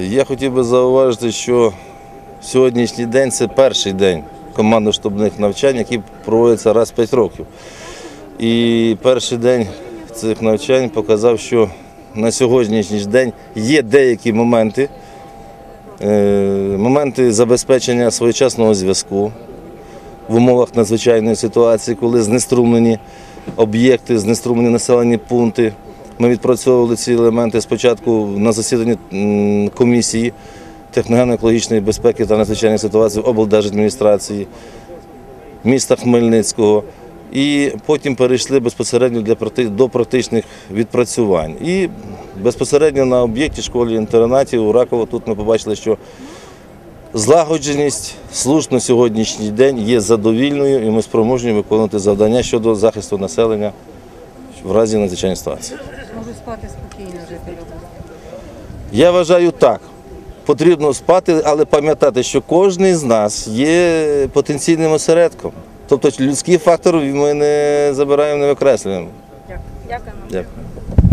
Я хотів би зауважити, що сьогоднішній день це перший день командно-штабних навчань, які проводяться раз в 5 років. І перший день цих навчань показав, що на сьогоднішній день є деякі моменти, е, моменти забезпечення своєчасного зв'язку в умовах надзвичайної ситуації, коли знеструмлені об'єкти, знеструмлені населені пункти. Ми відпрацьовували ці елементи спочатку на засіданні комісії техногенно-екологічної безпеки та надзвичайної ситуації облдержадміністрації міста Хмельницького. І потім перейшли безпосередньо до практичних відпрацювань. І безпосередньо на об'єкті школи інтернаті у Раково тут ми побачили, що злагодженість служб на сьогоднішній день є задовільною і ми спроможні виконувати завдання щодо захисту населення в разі надзвичайної ситуації. Можуть спати спокійно жителі. Я вважаю так. Потрібно спати, але пам'ятати, що кожен з нас є потенційним осередком. Тобто людський фактор ми не забираємо, не викреслюємо. Дякую. Дякую.